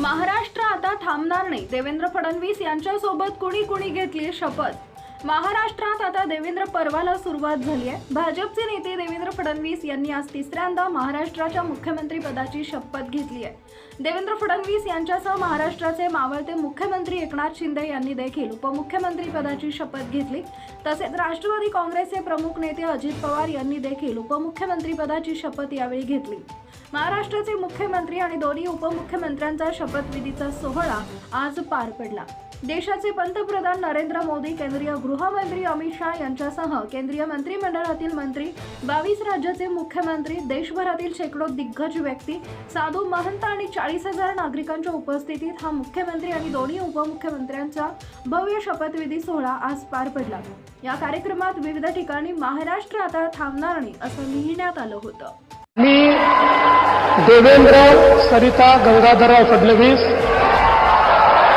महाराष्ट्र आता थांबणार नाही. देवेंद्र फडणवीस यांच्यासोबत कुणी कुणी घेतली शपथ? महाराष्ट्रात आता देवेंद्र पर्वाला सुरुवात झाली आहे. भाजपचे नेते देवेंद्र फडणवीस यांनी आज तिसऱ्यांदा महाराष्ट्राच्या मुख्यमंत्री पदाची शपथ घेतली आहे. देवेंद्र फडणवीस यांच्यासह महाराष्ट्राचे मावळते मुख्यमंत्री एकनाथ शिंदे यांनी देखील उपमुख्यमंत्री पदाची शपथ घेतली. तसेच राष्ट्रवादी काँग्रेसचे प्रमुख नेते अजित पवार यांनी देखील उपमुख्यमंत्री पदाची शपथ यावेळी घेतली. महाराष्ट्राचे मुख्यमंत्री आणि दोन्ही उपमुख्यमंत्र्यांचा शपथविधीचा सोहळा आज पार पडला. देशाचे पंतप्रधान नरेंद्र मोदी केंद्रीय गृहमंत्री अमित शाह यांच्यासह केंद्रीय मंत्रिमंडळातील मंत्री बावीस राज्याचे मुख्यमंत्री देशभरातील शेकडो दिग्गज व्यक्ती साधू महंत आणि चाळीस हजार नागरिकांच्या उपस्थितीत हा मुख्यमंत्री आणि दोन्ही उपमुख्यमंत्र्यांचा भव्य शपथविधी सोहळा आज पार पडला. या कार्यक्रमात विविध ठिकाणी महाराष्ट्र आता थांबणार नाही असं लिहिण्यात आलं होतं. मी देवेंद्र सरिता गंगाधरराव फडणवीस